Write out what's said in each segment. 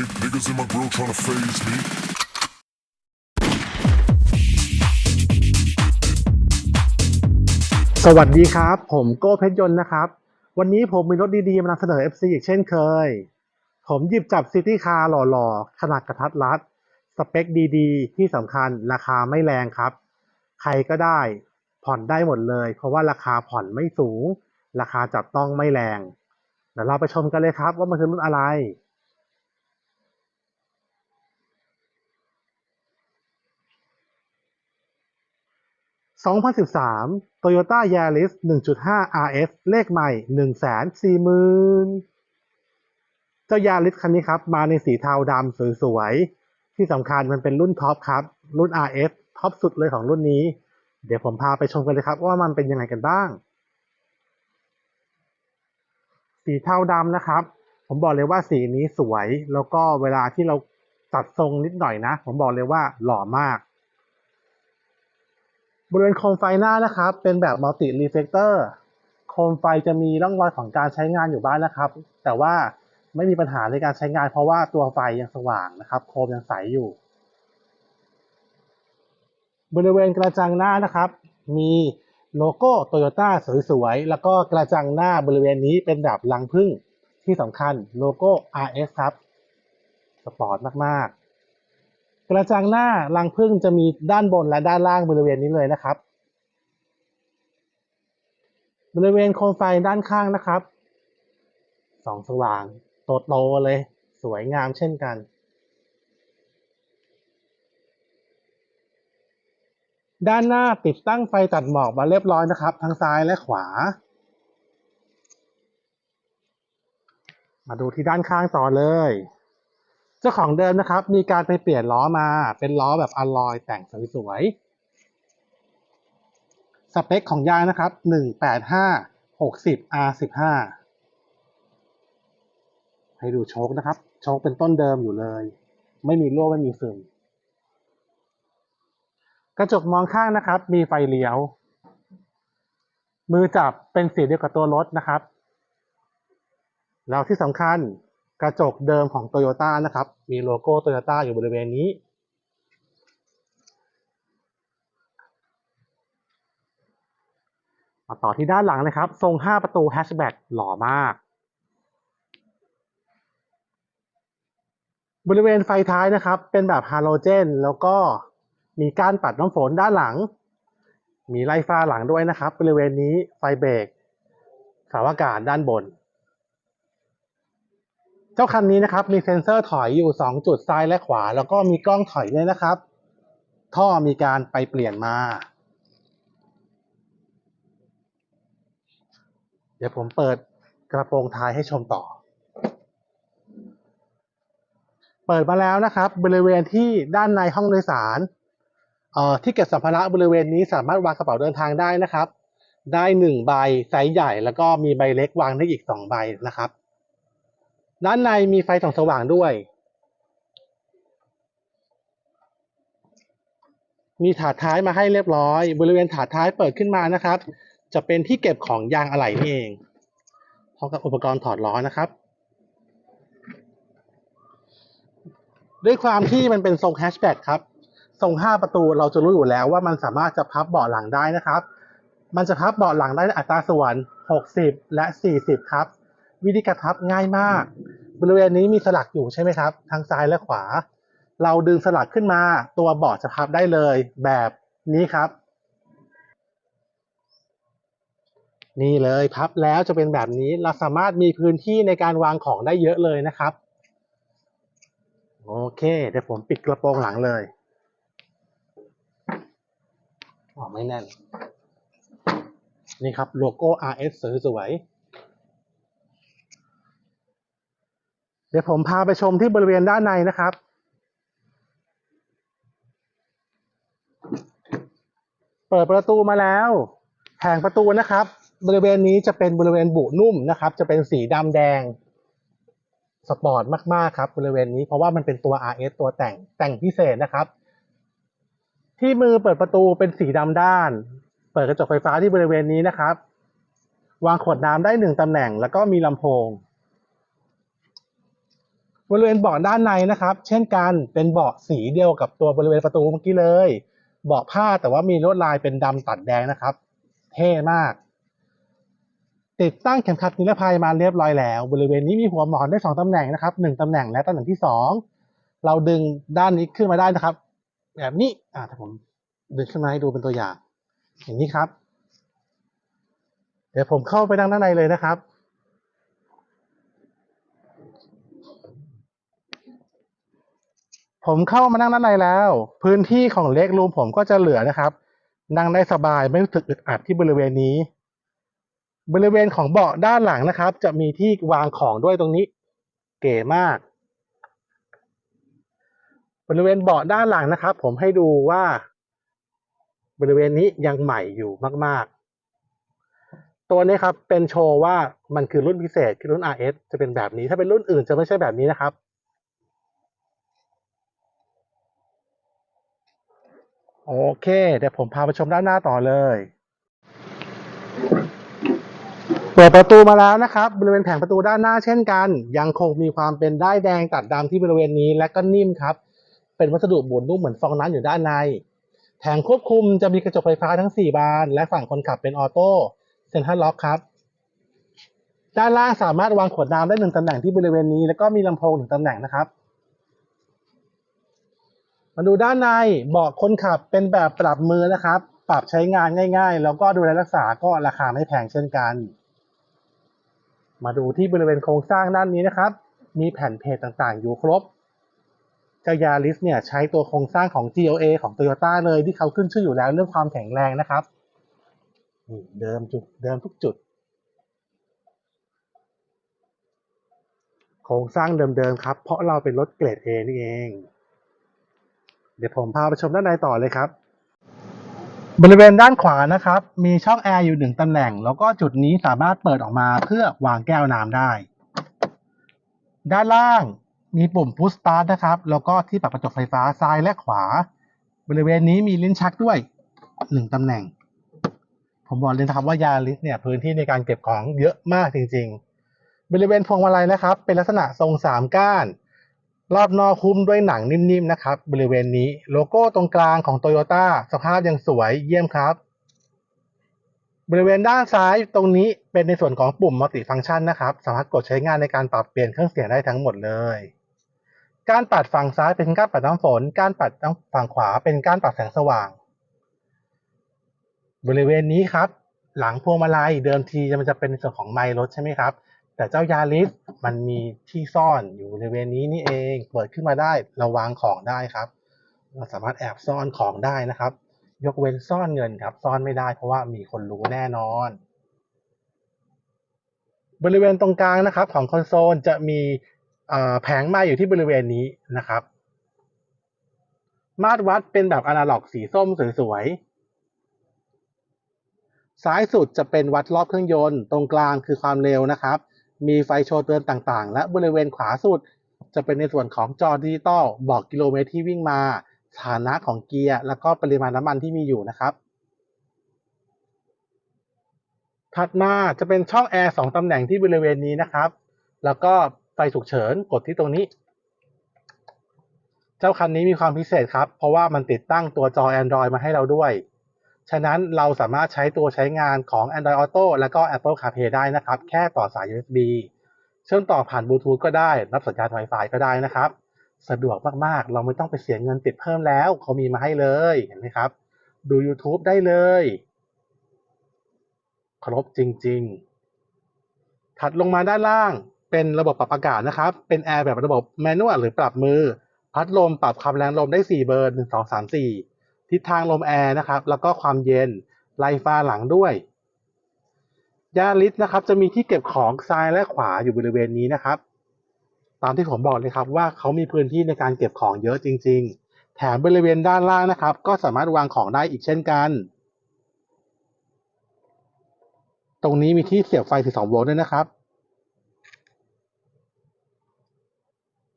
Niggas in my grill tryna phase me. สวัสดีครับ ผมโก้เพชรยนต์นะครับ วันนี้ผมมีรถดีๆมานำเสนอ FC อีกเช่นเคย ผมหยิบจับซิตี้คาร์หล่อๆ ขนาดกระทัดรัด สเปคดีๆ ที่สำคัญราคาไม่แรงครับ ใครก็ได้ผ่อนได้หมดเลย เพราะว่าราคาผ่อนไม่สูง ราคาจับต้องไม่แรงเดี๋ยวเราไปชมกันเลยครับว่ามันคือรุ่นอะไร 2013 Toyota Yaris 1.5 RS เลขใหม่ 140,000 เจ้า Yaris คันนี้ครับ มาในสีเทาดำสวยๆ ที่สำคัญมันเป็นรุ่นท็อปครับ รุ่น RS ท็อปสุดเลยของรุ่นนี้ เดี๋ยวผมพาไปชมกันเลยครับ ว่ามันเป็นยังไงกันบ้าง สีเทาดำนะครับ ผมบอกเลยว่าสีนี้สวย แล้วก็เวลาที่เราตัดทรงนิดหน่อยนะ ผมบอกเลยว่าหล่อมาก บริเวณโคมไฟหน้านะครับ เป็นแบบมัลติรีเฟลเตอร์โคมไฟจะมีร่องรอยของการใช้งานอยู่บ้างนะครับ แต่ว่าไม่มีปัญหาในการใช้งาน เพราะว่าตัวไฟยังสว่างนะครับ โคมยังใสอยู่ บริเวณกระจังหน้านะครับ มีโลโก้โตโยต้าสวยๆ แล้วก็กระจังหน้าบริเวณนี้เป็นแบบลังพึ่งที่สำคัญโลโก้ RS ครับ สปอร์ตมากๆ กระจังหน้ารังพึ่งจะมีด้านบนและด้านล่างบริเวณนี้เลยนะครับ บริเวณโคมไฟด้านข้างนะครับสองสว่างโตโตเลย สวยงามเช่นกัน ด้านหน้าติดตั้งไฟตัดหมอกมาเรียบร้อยนะครับ ทั้งซ้ายและขวา มาดูที่ด้านข้างต่อเลย เจ้าของเดิมนะครับ มีการไปเปลี่ยนล้อมา เป็นล้อแบบอลลอยแต่งสวยๆสเปคของยางนะครับ 185 60 R15 ให้ดูโชคนะครับ โชคเป็นต้นเดิมอยู่เลย ไม่มีรั่วไม่มีซึมกระจกมองข้างนะครับ มีไฟเลี้ยว มือจับเป็นสีเดียวกับตัวรถนะครับ แล้วที่สำคัญ กระจกเดิมของ Toyota นะครับ มีโลโก้ Toyota อยู่บริเวณนี้ มาต่อที่ด้านหลังนะครับ ทรง 5 ประตูแฮชแบ็กหล่อมาก บริเวณไฟท้ายนะครับ เป็นแบบฮาโลเจน แล้วก็มีกานปัดน้ำฝนด้านหลัง มีไล่ฟ้าหลังด้วยนะครับ บริเวณนี้ไฟเบรกสาวอากาศด้านบน จ้าคันนี้นะครับมีเซ็นเซอร์ถอยอยู่ 2 จุดซ้ายและขวา แล้วก็มีกล้องถอยด้วยนะครับ ท่อมีการไปเปลี่ยนมา เดี๋ยวผมเปิดกระโปรงท้ายให้ชมต่อ เปิดมาแล้วนะครับ บริเวณที่ด้านในห้องโดยสารที่เก็บสัมภาระบริเวณนี้สามารถวางกระเป๋าเดินทางได้นะครับ ได้หนึ่งใบไซส์ใหญ่แล้วก็มีใบเล็กวางได้อีกสองใบนะครับ ด้านในมีไฟส่องสว่างด้วย มีถาดท้ายมาให้เรียบร้อย บริเวณถาดท้ายเปิดขึ้นมานะครับ จะเป็นที่เก็บของยางอะไหล่นี่เองพร้อมกับอุปกรณ์ถอดล้อนะครับ ด้วยความที่มันเป็นทรงแฮชแบ็กครับ ทรง5ประตูเราจะรู้อยู่แล้วว่ามันสามารถจะพับเบาะหลังได้นะครับ มันจะพับเบาะหลังได้ในอัตราส่วน 60 และ 40 ครับ วิธีการพับง่ายมาก บริเวณนี้มีสลักอยู่ใช่ไหมครับทางซ้ายและขวา เราดึงสลักขึ้นมา ตัวเบาะจะพับได้เลยแบบนี้ครับ นี่เลยพับแล้วจะเป็นแบบนี้เราสามารถมีพื้นที่ในการวางของได้เยอะเลยนะครับ โอเค เดี๋ยวผมปิดกระโปรงหลังเลยอ๋อไม่แน่น นี่ครับโลโก้ RS สวยๆ เดี๋ยวผมพาไปชมที่บริเวณด้านในนะครับ เปิดประตูมาแล้วแผงประตูนะครับ บริเวณนี้จะเป็นบริเวณบุนุ่มนะครับ จะเป็นสีดำแดงสปอร์ตมาก ๆ ครับ บริเวณนี้เพราะว่ามันเป็นตัว RS ตัวแต่งแต่งพิเศษนะครับ ที่มือเปิดประตูเป็นสีดำด้าน เปิดกระจกไฟฟ้าที่บริเวณนี้นะครับ วางขวดน้ำได้หนึ่งตำแหน่ง แล้วก็มีลำโพง บริเวณเบาะด้านในนะครับ เช่นกันเป็นเบาะสีเดียวกับตัวบริเวณประตูเมื่อกี้เลย เบาะผ้าแต่ว่ามีลวดลายเป็นดำตัดแดงนะครับ เท่มาก ติดตั้งเข็มขัดนิรภัยมาเรียบร้อยแล้ว บริเวณนี้มีหัวหมอนได้สองตำแหน่งนะครับหนึ่งตำแหน่งและตำแหน่งที่สองเราดึงด้านนี้ขึ้นมาได้นะครับ แบบนี้อ่าถ้าผมดึงขึ้นมาให้ดูเป็นตัวอย่าง อย่างนี้ครับ เดี๋ยวผมเข้าไปด้านในเลยนะครับ ผมเข้ามานั่งด้านในแล้ว พื้นที่ของเล็กรูมผมก็จะเหลือนะครับ นั่งได้สบายไม่รู้สึกอึดอัดที่บริเวณนี้ บริเวณของเบาะด้านหลังนะครับ จะมีที่วางของด้วยตรงนี้ เก๋มาก บริเวณเบาะด้านหลังนะครับ ผมให้ดูว่า บริเวณนี้ยังใหม่อยู่มาก ๆ ตัวนี้ครับเป็นโชว์ว่ามันคือรุ่นพิเศษคือรุ่น RS จะเป็นแบบนี้ ถ้าเป็นรุ่นอื่นจะไม่ใช่แบบนี้นะครับ โอเค เดี๋ยวผมพาไปชมด้านหน้าต่อเลย เปิดประตูมาแล้วนะครับ บริเวณแผงประตูด้านหน้าเช่นกัน ยังคงมีความเป็นด้ายแดงตัดดำที่บริเวณนี้และก็นิ่มครับ เป็นวัสดุบุนุ่มเหมือนฟองน้ำอยู่ด้านในแผงควบคุมจะมีกระจกไฟฟ้าทั้ง 4 บาน และฝั่งคนขับเป็นออโต้เซ็นทรัลล็อกครับ ด้านล่างสามารถวางขวดน้ำได้หนึ่งตำแหน่งที่บริเวณนี้ แล้วก็มีลำโพงหนึ่งตำแหน่งนะครับ มาดูด้านในเบาะคนขับเป็นแบบปรับมือนะครับ ปรับใช้งานง่าย ๆ แล้วก็ดูแลรักษาก็ราคาไม่แพงเช่นกัน มาดูที่บริเวณโครงสร้างด้านนี้นะครับ มีแผ่นเพจต่างๆ อยู่ครบจายาริสเนี่ยใช้ตัวโครงสร้างของ GLA ของ Toyota เลยที่เขาขึ้นชื่ออยู่แล้วเรื่องความแข็งแรงนะครับเดิมจุดเดิมทุกจุด โครงสร้างเดิมๆครับ เพราะเราเป็นรถเกรด A นี่เอง เดี๋ยวผมพาไปชมด้านในต่อเลยครับ บริเวณด้านขวานะครับ มีช่องแอร์อยู่หนึ่งตำแหน่ง แล้วก็จุดนี้สามารถเปิดออกมาเพื่อวางแก้วน้ำได้ ด้านล่างมีปุ่ม push start นะครับ แล้วก็ที่ปรับกระจกไฟฟ้าซ้ายและขวา บริเวณนี้มีลิ้นชักด้วยหนึ่งตำแหน่ง ผมบอกเลยนะครับว่ายาริสเนี่ยพื้นที่ในการเก็บของเยอะมากจริง ๆ บริเวณพวงมาลัยนะครับ เป็นลักษณะทรงสามก้าน รอบนอกคุ้มด้วยหนังนิ่มๆนะครับ บริเวณนี้โลโก้ตรงกลางของ Toyota สภาพยังสวยเยี่ยมครับ บริเวณด้านซ้ายตรงนี้เป็นในส่วนของปุ่มมัลติฟัง c t ชันนะครับ สามารถกดใช้งานในการปรับเปลี่ยนเครื่องเสียงได้ทั้งหมดเลย การปัดฝั่งซ้ายเป็นการปัดน้ำฝน การปัดฝั่งขวาเป็นการปัดแสงสว่าง บริเวณนี้ครับ หลังพวงมาลัยเดิมทีมันจะเป็นในส่วนของไมล์รถใช่ไหมครับ แต่เจ้ายาริสมันมีที่ซ่อนอยู่บริเวณนี้นี่เอง เปิดขึ้นมาได้เราวางของได้ครับ เราสามารถแอบซ่อนของได้นะครับ ยกเว้นซ่อนเงินครับ ซ่อนไม่ได้เพราะว่ามีคนรู้แน่นอน บริเวณตรงกลางนะครับ ของคอนโซลจะมีแผงไม้อยู่ที่บริเวณนี้นะครับ มาตรวัดเป็นแบบอนาล็อกสีส้มสวยๆซ้ายสุดจะเป็นวัดรอบเครื่องยนต์ ตรงกลางคือความเร็วนะครับ มีไฟโชว์เตือนต่างๆ และบริเวณขวาสุด จะเป็นในส่วนของจอดิจิตอลบอกกิโลเมตรที่วิ่งมา สถานะของเกียร์ แล้วก็ปริมาณน้ำมันที่มีอยู่นะครับ ถัดมาจะเป็นช่องแอร์สองตำแหน่งที่บริเวณนี้นะครับ แล้วก็ไฟฉุกเฉินกดที่ตรงนี้ เจ้าคันนี้มีความพิเศษครับ เพราะว่ามันติดตั้งตัวจอ Android มาให้เราด้วย ฉะนั้นเราสามารถใช้ตัวใช้งานของ Android Auto แล้วก็ Apple CarPlay ได้นะครับ แค่ต่อสาย USB เชื่อมต่อผ่านบลูทูธก็ได้ รับสัญญาณ Wi-Fi ก็ได้นะครับ สะดวกมากๆ เราไม่ต้องไปเสียเงินติดเพิ่มแล้ว เขามีมาให้เลยเห็นไหมครับ ดู YouTube ได้เลย ครบจริง ๆ ถัดลงมาด้านล่างเป็นระบบปรับอากาศนะครับ เป็นแอร์แบบระบบแมนนวลหรือปรับมือ พัดลมปรับความแรงลมได้ 4 เบอร์ 1 2 3 4 ทิศทางลมแอร์นะครับ แล้วก็ความเย็นไล่ฟ้าหลังด้วยยาลิสนะครับ จะมีที่เก็บของซ้ายและขวาอยู่บริเวณนี้นะครับ ตามที่ผมบอกเลยครับว่าเขามีพื้นที่ในการเก็บของเยอะจริง ๆ แถมบริเวณด้านล่างนะครับ ก็สามารถวางของได้อีกเช่นกัน ตรงนี้มีที่เสียบไฟ 12 โวลต์ด้วยนะครับ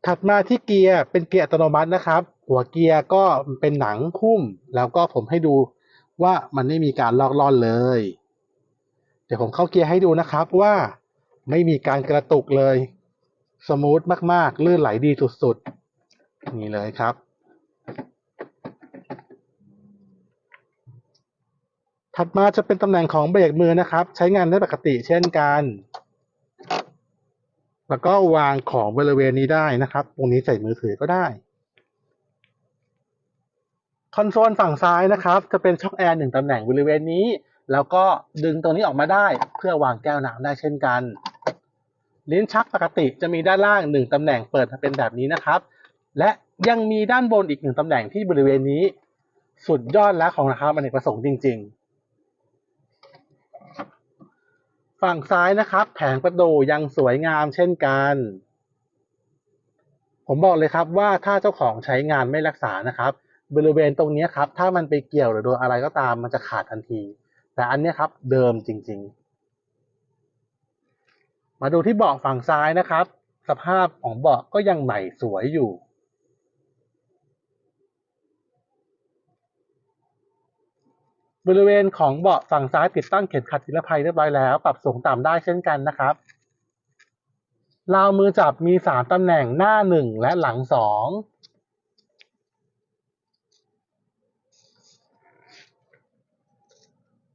ถัดมาที่เกียร์เป็นเกียร์อัตโนมัตินะครับ หัวเกียร์ก็เป็นหนังหุ้ม แล้วก็ผมให้ดูว่ามันไม่มีการลอกล่อนเลย เดี๋ยวผมเข้าเกียร์ให้ดูนะครับว่าไม่มีการกระตุกเลย สมูทมากๆ ลื่นไหลดีสุดๆ นี่เลยครับ ถัดมาจะเป็นตำแหน่งของเบรกมือนะครับ ใช้งานได้ปกติเช่นกัน แล้วก็วางของบริเวณนี้ได้นะครับ ตรงนี้ใส่มือถือก็ได้ คอนโซลฝั่งซ้ายนะครับ จะเป็นช็อคแอร์หนึ่งตำแหน่งบริเวณนี้ แล้วก็ดึงตรงนี้ออกมาได้ เพื่อวางแก้วน้ำได้เช่นกัน ลิ้นชักปกติจะมีด้านล่างหนึ่งตำแหน่งเปิดเป็นแบบนี้นะครับ และยังมีด้านบนอีกหนึ่งตำแหน่งที่บริเวณนี้ สุดยอดแล้วของราคาอเนกประสงค์จริง ๆ ฝั่งซ้ายนะครับ แผงประตูยังสวยงามเช่นกัน ผมบอกเลยครับว่าถ้าเจ้าของใช้งานไม่รักษานะครับ บริเวณตรงนี้ครับ ถ้ามันไปเกี่ยวหรือโดนอะไรก็ตามมันจะขาดทันที แต่อันนี้ครับเดิมจริง ๆ มาดูที่เบาะฝั่งซ้ายนะครับ สภาพของเบาะก็ยังใหม่สวยอยู่ บริเวณของเบาะฝั่งซ้ายติดตั้งเข็มขัดนิรภัยเรียบร้อยแล้ว ปรับสูงต่ำได้เช่นกันนะครับราวมือจับมีสามตำแหน่งหน้าหนึ่งและหลังสอง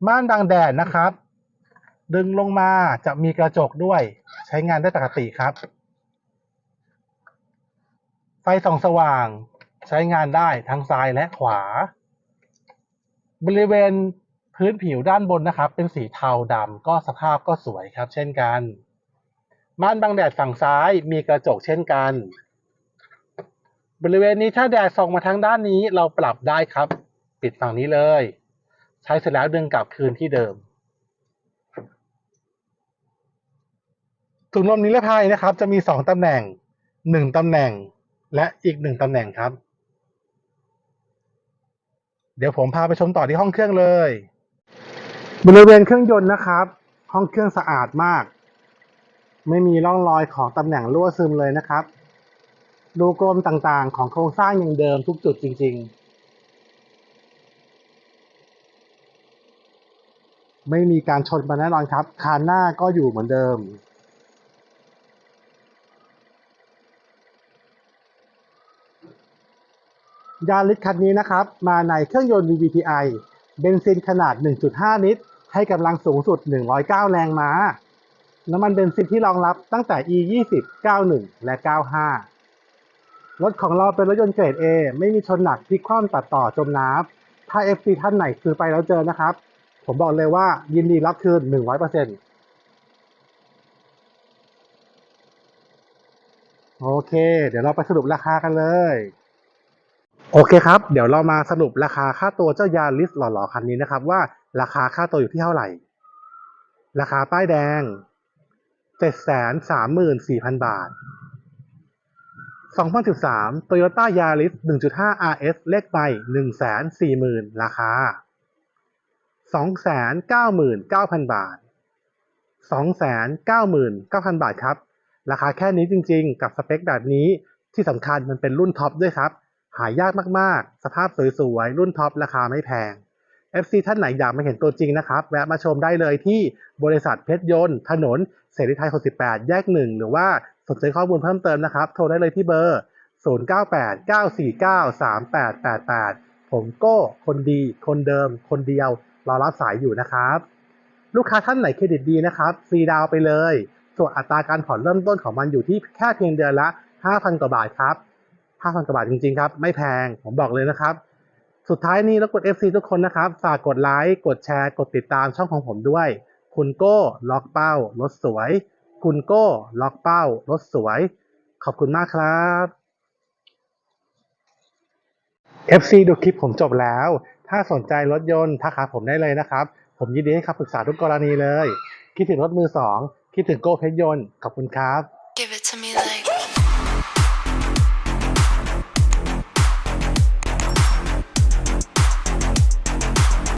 ม่านบังแดดนะครับ ดึงลงมาจะมีกระจกด้วยใช้งานได้ปกติครับ ไฟส่องสว่างใช้งานได้ทั้งซ้ายและขวา บริเวณพื้นผิวด้านบนนะครับ เป็นสีเทาดำก็สภาพก็สวยครับ เช่นกันม่านบังแดดฝั่งซ้ายมีกระจกเช่นกัน บริเวณนี้ถ้าแดดส่องมาทางด้านนี้เราปรับได้ครับ ปิดฝั่งนี้เลย ใช้เสร็จแล้วดึงกลับคืนที่เดิมถุงลมนิรภัยนะครับ จะมีสองตำแหน่งหนึ่งตำแหน่งและอีกหนึ่งตำแหน่งครับ เดี๋ยวผมพาไปชมต่อที่ห้องเครื่องเลย บริเวณเครื่องยนต์นะครับ ห้องเครื่องสะอาดมาก ไม่มีร่องรอยของตำแหน่งรั่วซึมเลยนะครับ ดูกลมต่างๆ ของโครงสร้างอย่างเดิมทุกจุดจริง ๆ ไม่มีการชนมาแน่นอนครับ คานหน้าก็อยู่เหมือนเดิม ยาริสคันนี้นะครับ มาในเครื่องยนต์ VVTi เบนซินขนาด 1.5 ลิตร ให้กำลังสูงสุด 109 แรงม้า น้ำมันเบนซินที่รองรับตั้งแต่ E20 91 และ 95 รถของเราเป็นรถยนต์เกรด A ไม่มีชนหนักพลิกคว่ำตัดต่อจมน้ำถ้า FC ท่านไหนซื้อไปแล้วเจอนะครับ ผมบอกเลยว่ายินดีรับคืน 100%โอเค เดี๋ยวเราไปสรุปราคากันเลย โอเคครับ เดี๋ยวเรามาสรุปราคาค่าตัวเจ้ายาริสหล่อๆคันนี้นะครับ ว่าราคาค่าตัวอยู่ที่เท่าไหร่ ราคาป้ายแดง734,000บาท2013 Toyota Yaris 1.5 RS เลขใบ140,000 ราคา 299,000 บาท 299,000 บาทครับ ราคาแค่นี้จริงๆ กับสเปคแบบนี้ที่สำคัญมันเป็นรุ่นท็อปด้วยครับ หายากมากๆ สภาพสวยๆ รุ่นท็อปราคาไม่แพง FC ท่านไหนอยากมาเห็นตัวจริงนะครับ แวะมาชมได้เลยที่บริษัทเพชรยนต์ ถนนเสรีไทย 68 แยก 1 หรือว่าสนใจข้อมูลเพิ่มเติมนะครับ โทรได้เลยที่เบอร์ 0989493888 ผมโก้คนดีคนเดิม คนเดียวรอรับสายอยู่นะครับ ลูกค้าท่านไหนเครดิตดีนะครับฟรีดาวน์ไปเลย ส่วนอัตราการผ่อนเริ่มต้นของมันอยู่ที่แค่เพียงเดือนละ 5,000 กว่าบาทครับ 5,000กว่าบาทจริงๆครับ ไม่แพงผมบอกเลยนะครับ สุดท้ายนี้รบกวน FC ทุกคนนะครับ ฝากกดไลค์ กดแชร์ กดติดตามช่องของผมด้วย คุณโก้ล็อกเป้ารถสวย คุณโก้ล็อกเป้ารถสวย ขอบคุณมากครับ FC ดูคลิปผมจบแล้ว ถ้าสนใจรถยนต์ทักหาผมได้เลยนะครับ ผมยินดีให้คำปรึกษาทุกกรณีเลย คิดถึงรถมือสองคิดถึงโก้เพชรยนต์ขอบคุณครับ